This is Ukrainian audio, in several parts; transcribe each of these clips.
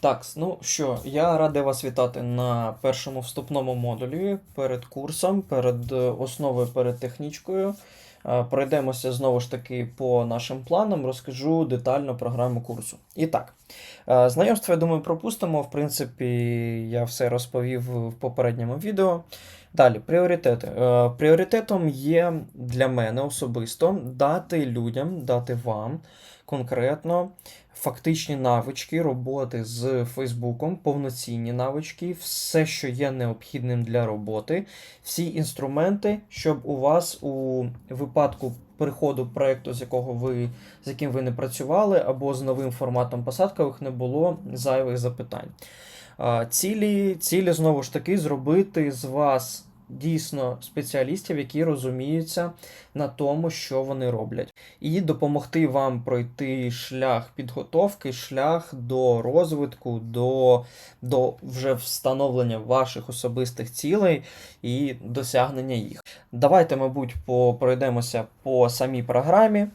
Так, ну що, я радий вас вітати на першому вступному модулі перед курсом, перед е, основою, перед технічкою. Е, Пройдемося знову ж таки по нашим планам, розкажу детально програму курсу. І так, е, знайомство, я думаю, пропустимо. В принципі, я все розповів в попередньому відео. Далі, пріоритети. Е, Пріоритетом є для мене особисто дати людям, дати вам конкретно фактичні навички роботи з Фейсбуком, повноцінні навички, все, що є необхідним для роботи, всі інструменти, щоб у вас у випадку переходу проекту, з якого ви з яким ви не працювали, або з новим форматом посадкових не було зайвих запитань. Цілі, цілі знову ж таки зробити з вас дійсно спеціалістів, які розуміються на тому, що вони роблять, і допомогти вам пройти шлях підготовки, шлях до розвитку, до, до вже встановлення ваших особистих цілей і досягнення їх. Давайте, мабуть, пройдемося по самій програмі.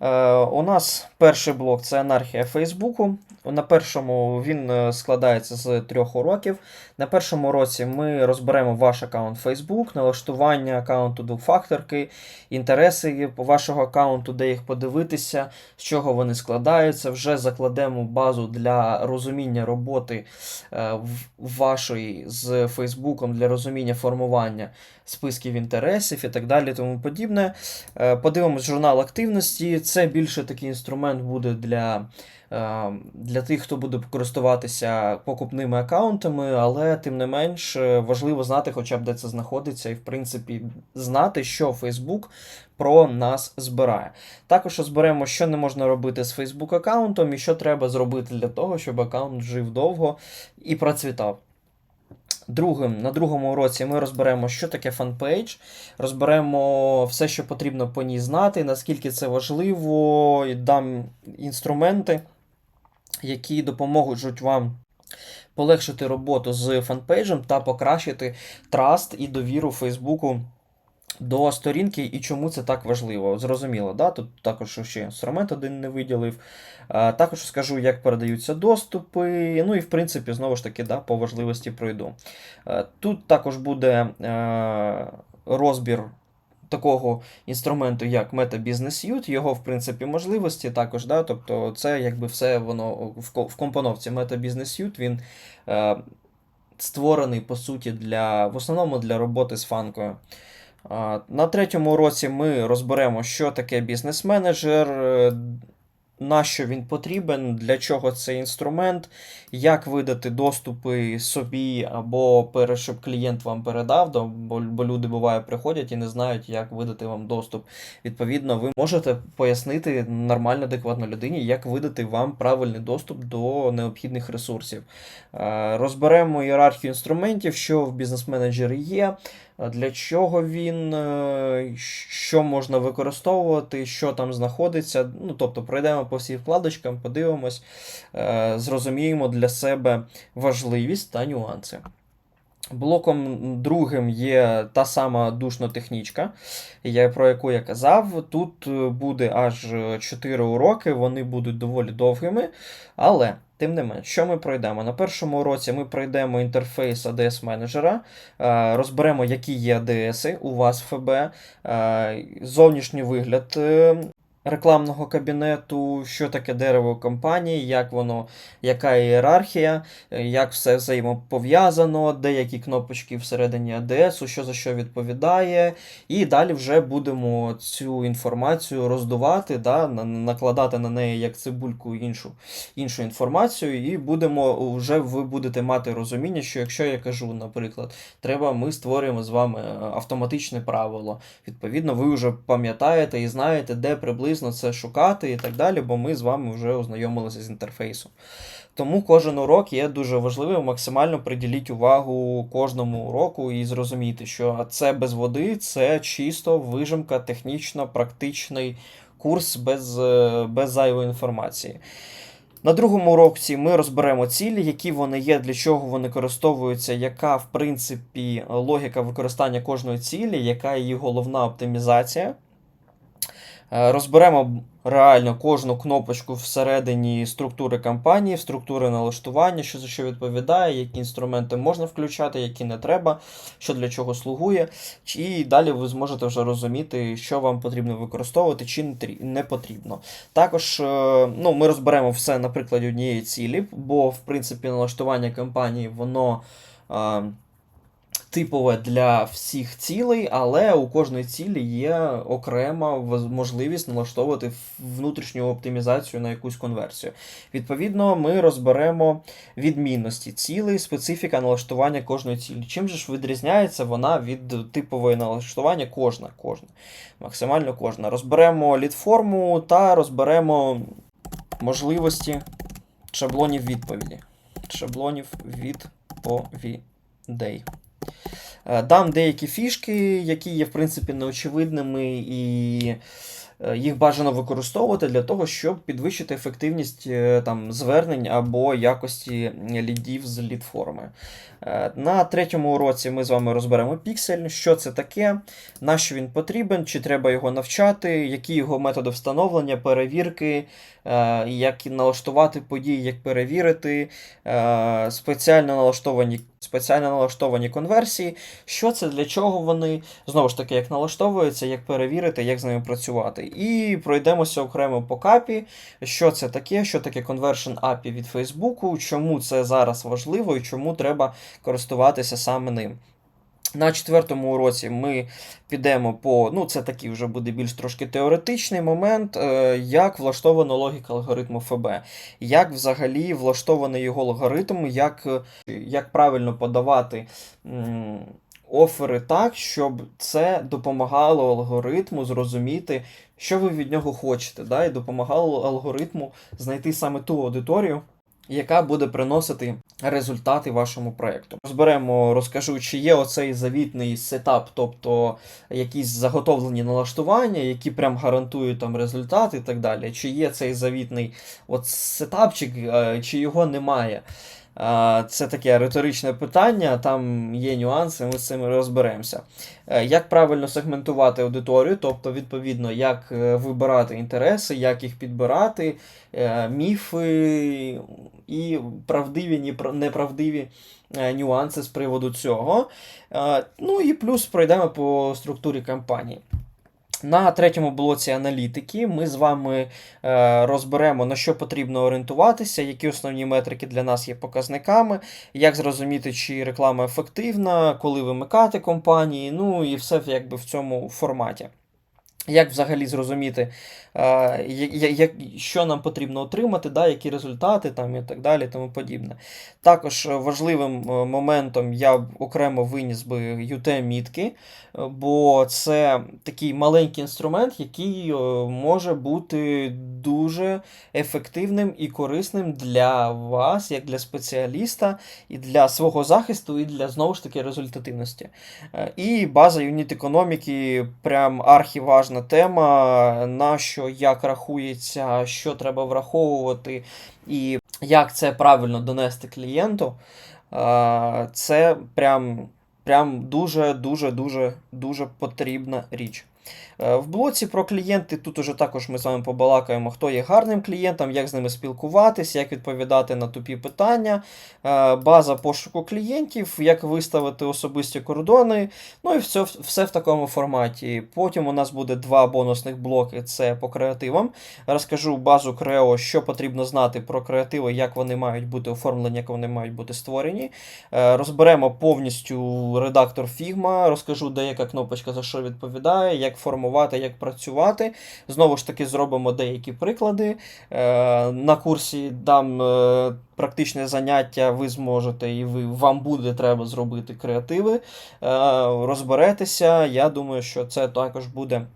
Е, у нас перший блок це анархія Фейсбуку. На першому він е, складається з трьох уроків. На першому уроці ми розберемо ваш аккаунт Facebook, налаштування аккаунту двохфакторки, інтереси вашого аккаунту, де їх подивитися, з чого вони складаються. Вже закладемо базу для розуміння роботи е, вашої з Фейсбуком, для розуміння формування списків інтересів і так далі, тому подібне. Е, Подивимось журнал активності. Це більше такий інструмент буде для, е, для тих, хто буде користуватися покупними аккаунтами, але тим не менш е, важливо знати, хоча б де це знаходиться, і в принципі знати, що Facebook про нас збирає. Також розберемо, що не можна робити з Facebook аккаунтом і що треба зробити для того, щоб аккаунт жив довго і процвітав. Другим, на другому уроці ми розберемо, що таке фанпейдж, розберемо все, що потрібно по ній знати, наскільки це важливо, і дам інструменти, які допоможуть вам полегшити роботу з фанпейджем та покращити траст і довіру Фейсбуку до сторінки і чому це так важливо. Зрозуміло, да? Тут також ще інструмент один не виділив. Також скажу, як передаються доступи. Ну і в принципі, знову ж таки, да, по важливості пройду. Тут також буде е, розбір такого інструменту, як Meta Business Suite, його, в принципі, можливості також. Да? Тобто, це якби все воно в компоновці Meta Business Suite, він е, створений, по суті, для, в основному для роботи з фанкою. На третьому уроці ми розберемо, що таке бізнес-менеджер, е, на що він потрібен, для чого цей інструмент, як видати доступи собі, або щоб клієнт вам передав, бо, люди буває приходять і не знають, як видати вам доступ. Відповідно, ви можете пояснити нормально, адекватно людині, як видати вам правильний доступ до необхідних ресурсів. Е, Розберемо ієрархію інструментів, що в бізнес-менеджері є, Для чого він, е, що можна використовувати, що там знаходиться. Ну, тобто пройдемо по всім вкладочкам, подивимось, е, зрозуміємо для себе важливість та нюанси. Блоком другим є та сама душно-технічка, про яку я казав. Тут е, буде аж 4 уроки, вони будуть доволі довгими. Але, тим не менш, що ми пройдемо? На першому уроці ми пройдемо інтерфейс ADS менеджера, е, розберемо, які є ADS у вас в ФБ, е, зовнішній вигляд е, рекламного кабінету, що таке дерево компанії, як воно, яка ієрархія, як все взаємопов'язано, деякі кнопочки всередині ADS, що за що відповідає. І далі вже будемо цю інформацію роздувати, да, накладати на неї як цибульку іншу іншу інформацію, і будемо вже ви будете мати розуміння, що якщо я кажу, наприклад, треба, ми створюємо з вами е, автоматичне правило. Відповідно, ви вже пам'ятаєте і знаєте, де приблизно це шукати і так далі, бо ми з вами вже ознайомилися з інтерфейсом. Тому кожен урок є дуже важливим. Максимально приділіть увагу кожному уроку і зрозуміти, що це без води, це чисто вижимка, технічно практичний курс без, е, без зайвої інформації. На другому уроці ми розберемо цілі, які вони є, для чого вони використовуються, яка, в принципі, логіка використання кожної цілі, яка її головна оптимізація. Е, Розберемо реально кожну кнопочку всередині структури кампанії, структури налаштування, що за що відповідає, які інструменти можна включати, які не треба, що для чого слугує. І далі ви зможете вже розуміти, що вам потрібно використовувати чи не потрібно. Також е, ну, ми розберемо все на прикладі однієї цілі, бо в принципі налаштування кампанії воно. Типове для всіх цілей, але у кожної цілі є окрема можливість налаштовувати внутрішню оптимізацію на якусь конверсію. Відповідно, ми розберемо відмінності цілей, специфіка налаштування кожної цілі. Чим же ж відрізняється вона від типової налаштування кожна, кожна, максимально кожна. Розберемо лідформу та розберемо можливості шаблонів відповіді. Шаблонів відповідей. Е, Дам деякі фішки, які є, в принципі, неочевидними, і е, їх бажано використовувати для того, щоб підвищити ефективність е, там, звернень або якості лідів з лідформи. На третьому уроці ми з вами розберемо піксель, що це таке, на що він потрібен, чи треба його навчати, які його методи встановлення, перевірки, як налаштувати події, як перевірити, спеціально налаштовані, спеціально налаштовані конверсії, що це, для чого вони, знову ж таки, як налаштовуються, як перевірити, як з ними працювати. І пройдемося окремо по капі, що це таке, що таке Conversion API від Фейсбуку, чому це зараз важливо і чому треба користуватися саме ним. На четвертому уроці ми підемо по, ну це такий вже буде більш трошки теоретичний момент, е, як влаштована логіка алгоритму ФБ, як взагалі влаштований його алгоритм, як, як правильно подавати офери так, щоб це допомагало алгоритму зрозуміти, що ви від нього хочете, да, і допомагало алгоритму знайти саме ту аудиторію, яка буде приносити результати вашому проєкту. Розберемо, розкажу, чи є оцей завітний сетап, тобто якісь заготовлені налаштування, які прям гарантують там результати і так далі. Чи є цей завітний от сетапчик, е, чи його немає. Це таке риторичне питання, там є нюанси, ми з цим розберемося. Е, Як правильно сегментувати аудиторію, тобто, відповідно, як е, вибирати інтереси, як їх підбирати, е, міфи і правдиві, неправдиві нюанси з приводу цього. Ну і плюс пройдемо по структурі кампанії. На третьому блоці аналітики ми з вами е, розберемо, на що потрібно орієнтуватися, які основні метрики для нас є показниками, як зрозуміти, чи реклама ефективна, коли вимикати компанії, ну і все якби в цьому форматі. Як взагалі зрозуміти, е, що нам потрібно отримати, які результати там, і так далі, тому подібне. Також важливим е, моментом я б окремо виніс би UT-мітки, е, бо це такий маленький інструмент, який може бути дуже ефективним і корисним для вас, як для спеціаліста, і для свого захисту, і для знову ж таки результативності. І база юніт економіки прям архіважна тема, на що як рахується, що треба враховувати, і як це правильно донести клієнту. Це прям, прям дуже, дуже, дуже, дуже потрібна річ. Е, В блоці про клієнти тут уже також ми з вами побалакаємо, хто є гарним клієнтом, як з ними спілкуватися, як відповідати на тупі питання, е, база пошуку клієнтів, як виставити особисті кордони. Ну і все, все в такому форматі. Потім у нас буде два бонусних блоки: це по креативам. Розкажу базу Крео, що потрібно знати про креативи, як вони мають бути оформлені, як вони мають бути створені. Е, Розберемо повністю редактор Figma, розкажу, де яка кнопочка за що відповідає, як формувати, як працювати. Знову ж таки, зробимо деякі приклади. Е, На курсі дам е, практичне заняття, ви зможете і ви, вам буде треба зробити креативи. Е, Розберетеся. Я думаю, що це також буде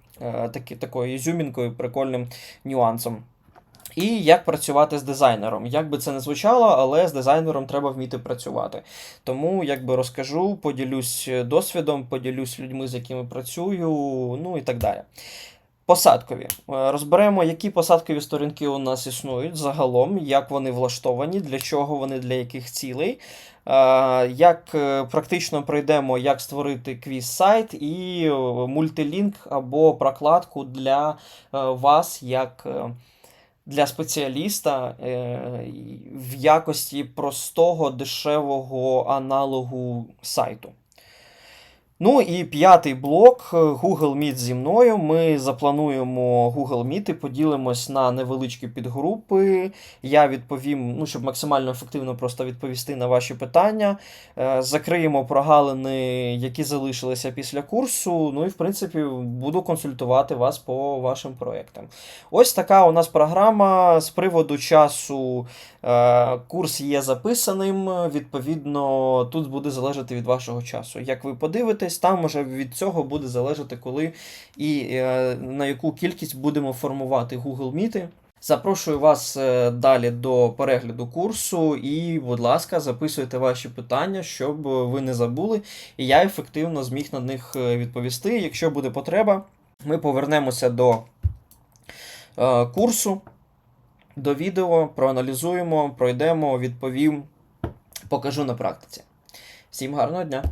таки, такою ізюмінкою, прикольним нюансом. І як працювати з дизайнером. Як би це не звучало, але з дизайнером треба вміти працювати. Тому якби розкажу, поділюсь досвідом, поділюсь людьми, з якими працюю, ну і так далі. Посадкові. Е, Розберемо, які посадкові сторінки у нас існують загалом, як вони влаштовані, для чого вони, для яких цілей. Е, Як е, практично пройдемо, як створити квіз-сайт і е, мультилінк або прокладку для е, вас, як е, для спеціаліста е, в якості простого дешевого аналогу сайту. Ну і п'ятий блок е, Google Meet зі мною. Ми заплануємо Google Meet і поділимось на невеличкі підгрупи. Я відповім, ну, щоб максимально ефективно просто відповісти на ваші питання. Е, Закриємо прогалини, які залишилися після курсу. Ну і, в принципі, буду консультувати вас по вашим проєктам. Ось така у нас програма з приводу часу. е, Курс є записаним. Відповідно, тут буде залежати від вашого часу. Як ви подивитесь, там уже від цього буде залежати, коли і е, на яку кількість будемо формувати Google Meet. Запрошую вас е, далі до перегляду курсу і, будь ласка, записуйте ваші питання, щоб ви не забули, і я ефективно зміг на них е, відповісти. Якщо буде потреба, ми повернемося до курсу, до відео, проаналізуємо, пройдемо, відповім, покажу на практиці. Всім гарного дня!